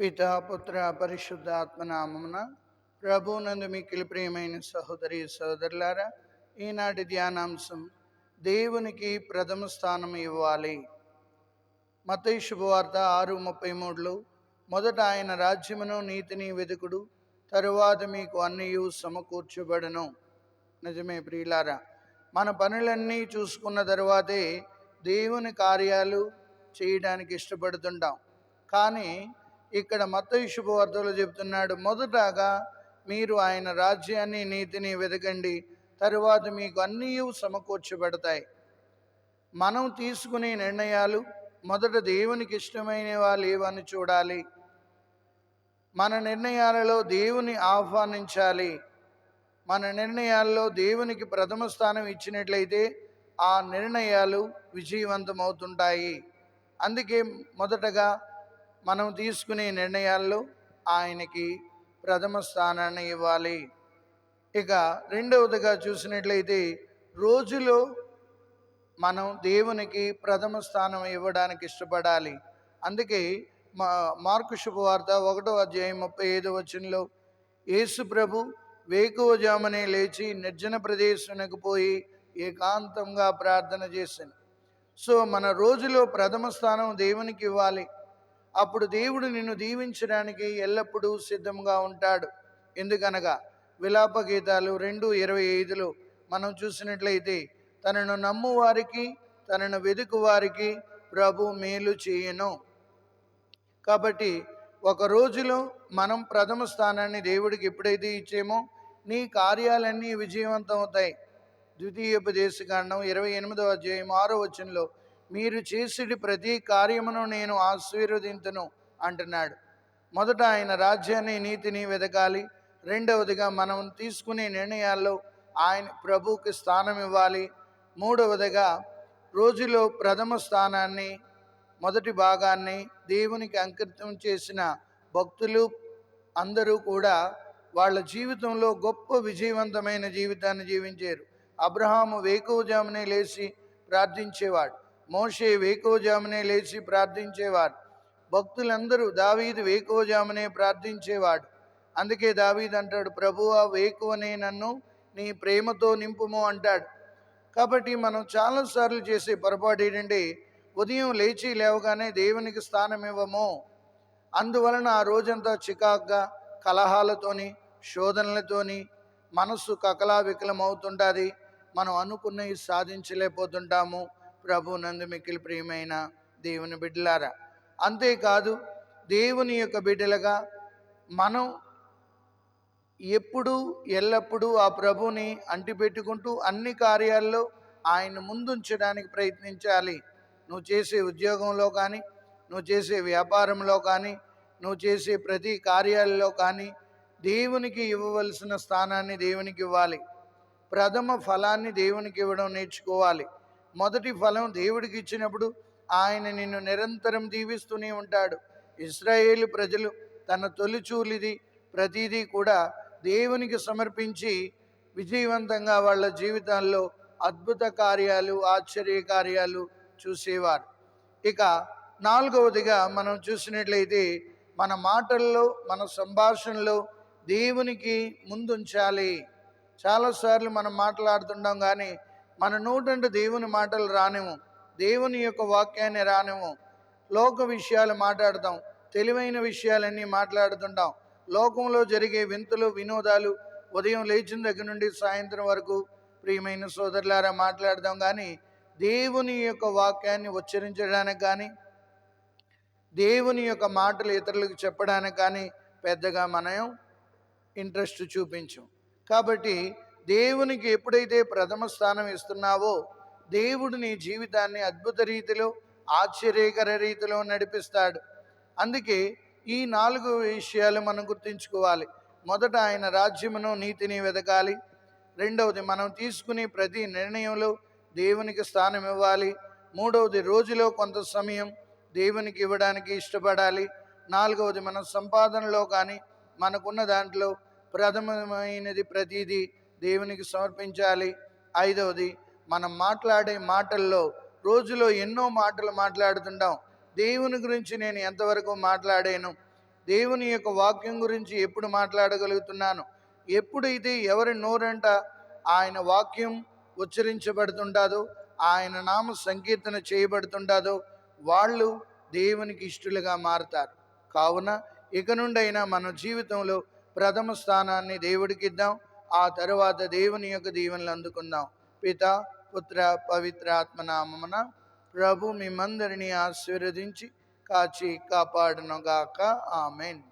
పిత పుత్ర పరిశుద్ధాత్మ నామమున ప్రభునందు మిక్కిలి ప్రియమైన సహోదరి సహోదరులారా ఈనాటి ధ్యానాంశం దేవునికి ప్రథమ స్థానం ఇవ్వాలి. మత శుభవార్త ఆరు ముప్పై మూడులో మొదట ఆయన రాజ్యమును నీతిని వెతుకుడు తరువాత మీకు అన్నయు సమకూర్చబడను. నిజమే ప్రియులారా మన పనులన్నీ చూసుకున్న తరువాతే దేవుని కార్యాలు చేయడానికి ఇష్టపడుతుంటాం. కానీ ఇక్కడ మత శుభవార్తలు చెప్తున్నాడు మొదటగా మీరు ఆయన రాజ్యాన్ని నీతిని వెతకండి తరువాత మీకు అన్నీ సమకూర్చబడతాయి. మనం తీసుకునే నిర్ణయాలు మొదట దేవునికి ఇష్టమైన వాళ్ళు ఏవని చూడాలి. మన నిర్ణయాలలో దేవుని ఆహ్వానించాలి. మన నిర్ణయాల్లో దేవునికి ప్రథమ స్థానం ఇచ్చినట్లయితే ఆ నిర్ణయాలు విజయవంతమవుతుంటాయి. అందుకే మొదటగా మనం తీసుకునే నిర్ణయాల్లో ఆయనకి ప్రథమ స్థానాన్ని ఇవ్వాలి. ఇక రెండవదిగా చూసినట్లయితే రోజులో మనం దేవునికి ప్రథమ స్థానం ఇవ్వడానికి ఇష్టపడాలి. అందుకే మా మార్కు శుభవార్త ఒకటో అధ్యాయం ముప్పై ఐదో వచనంలో యేసు ప్రభు వేకువజామనే లేచి నిర్జన ప్రదేశానికి పోయి ఏకాంతంగా ప్రార్థన చేశాను. సో మన రోజులో ప్రథమ స్థానం దేవునికి ఇవ్వాలి. అప్పుడు దేవుడు నిన్ను దీవించడానికి ఎల్లప్పుడూ సిద్ధంగా ఉంటాడు. ఎందుకనగా విలాప గీతాలు రెండు ఇరవై ఐదులో మనం చూసినట్లయితే తనను నమ్ము వారికి తనను వెతుకు వారికి ప్రభు మేలు చేయను. కాబట్టి ఒక రోజులో మనం ప్రథమ స్థానాన్ని దేవుడికి ఎప్పుడైతే ఇచ్చేమో నీ కార్యాలన్నీ విజయవంతం అవుతాయి. ద్వితీయోపదేశకాండం ఇరవై ఎనిమిదవ అధ్యాయం ఆరో వచనంలో మీరు చేసేటి ప్రతి కార్యమును నేను ఆశీర్వదింతును అంటున్నాడు. మొదట ఆయన రాజ్యాన్ని నీతిని వెతకాలి రెండవదిగా మనం తీసుకునే నిర్ణయాల్లో ఆయన ప్రభువుకి స్థానం ఇవ్వాలి. మూడవదిగా రోజులో ప్రథమ స్థానాన్ని మొదటి భాగాన్ని దేవునికి అంకితం చేసిన భక్తులు అందరూ కూడా వాళ్ళ జీవితంలో గొప్ప విజయవంతమైన జీవితాన్ని జీవించారు. అబ్రహాము వేకువజామునే లేచి ప్రార్థించేవాడు. మోషే వేకువజామునే లేచి ప్రార్థించేవాడు. భక్తులందరూ దావీదు వేకువజామునే ప్రార్థించేవాడు. అందుకే దావీదు అంటాడు ప్రభువా వేకువనే నన్ను నీ ప్రేమతో నింపుము అంటాడు. కాబట్టి మనం చాలాసార్లు చేసే పొరపాటు ఏంటంటే ఉదయం లేచి లేవగానే దేవునికి స్థానం ఇవ్వము. అందువలన ఆ రోజంతా చికాగ్గా కలహాలతోని శోధనలతోని మనస్సు కకలా అవుతుంటుంది మనం అనుకున్నవి సాధించలేకపోతుంటాము. ప్రభు నందు మిక్కిలి ప్రియమైన దేవుని బిడ్డలారా అంతేకాదు దేవుని యొక్క బిడ్డలుగా మనం ఎప్పుడు ఎల్లప్పుడూ ఆ ప్రభుని అంటిపెట్టుకుంటూ అన్ని కార్యాల్లో ఆయన ముందుంచడానికి ప్రయత్నించాలి. నువ్వు చేసే ఉద్యోగంలో కానీ నువ్వు చేసే వ్యాపారంలో కానీ నువ్వు చేసే ప్రతి కార్యాలలో కానీ దేవునికి ఇవ్వవలసిన స్థానాన్ని దేవునికి ఇవ్వాలి. ప్రథమ ఫలాన్ని దేవునికి ఇవ్వడం నేర్చుకోవాలి. మొదటి ఫలం దేవుడికి ఇచ్చినప్పుడు ఆయన నిన్ను నిరంతరం దీవిస్తూనే ఉంటాడు. ఇస్రాయేలు ప్రజలు తన తొలిచూలిది ప్రతిదీ కూడా దేవునికి సమర్పించి విజయవంతంగా వాళ్ళ జీవితాల్లో అద్భుత కార్యాలు ఆశ్చర్య కార్యాలు చూసేవారు. ఇక నాలుగవదిగా మనం చూసినట్లయితే మన మాటల్లో మన సంభాషణలో దేవునికి ముందుంచాలి. చాలాసార్లు మనం మాట్లాడుతుంటాం కానీ మన నోటంటే దేవుని మాటలు రానివ్వం. దేవుని యొక్క వాక్యాన్ని రానివ్వం. లోక విషయాలు మాట్లాడతాం. తెలివైన విషయాలన్నీ మాట్లాడుతుంటాం. లోకంలో జరిగే వింతలు వినోదాలు ఉదయం లేచిన దగ్గర నుండి సాయంత్రం వరకు ప్రియమైన సోదరులారా మాట్లాడదాం కానీ దేవుని యొక్క వాక్యాన్ని ఉచ్చరించడానికి కానీ దేవుని యొక్క మాటలు ఇతరులకు చెప్పడానికి కానీ పెద్దగా మనం ఇంట్రెస్ట్ చూపించం. కాబట్టి దేవునికి ఎప్పుడైతే ప్రథమ స్థానం ఇస్తున్నావో దేవుడు నీ జీవితాన్ని అద్భుత రీతిలో ఆశ్చర్యకర రీతిలో నడిపిస్తాడు. అందుకే ఈ నాలుగు విషయాలు మనం గుర్తుంచుకోవాలి. మొదట ఆయన రాజ్యమును నీతిని వెతకాలి రెండవది మనం తీసుకునే ప్రతి నిర్ణయంలో దేవునికి స్థానం ఇవ్వాలి. మూడవది రోజులో కొంత సమయం దేవునికి ఇవ్వడానికి ఇష్టపడాలి. నాలుగవది మన సంపాదనలో కానీ మనకున్న దాంట్లో ప్రథమమైనది ప్రతిదీ దేవునికి సమర్పించాలి. ఐదవది మనం మాట్లాడే మాటల్లో రోజులో ఎన్నో మాటలు మాట్లాడుతుంటాం. దేవుని గురించి నేను ఎంతవరకు మాట్లాడాను? దేవుని యొక్క వాక్యం గురించి ఎప్పుడు మాట్లాడగలుగుతున్నాను? ఎప్పుడైతే ఎవరి నోరంట ఆయన వాక్యం ఉచ్చరించబడుతుంటాదో ఆయన నామ సంకీర్తన చేయబడుతుంటాదో వాళ్ళు దేవునికి ఇష్టలుగా మారతారు. కావున ఇక నుండైనా మన జీవితంలో ప్రథమ స్థానాన్ని దేవుడికి ఇద్దాం. ఆ తరువాత దేవుని యొక్క దీవెనలు అందుకుందాం. పిత పుత్ర పవిత్ర ఆత్మనామమున ప్రభు మిమ్మందరినీ ఆశీర్వదించి కాచి కాపాడనుగాక. ఆమెన్.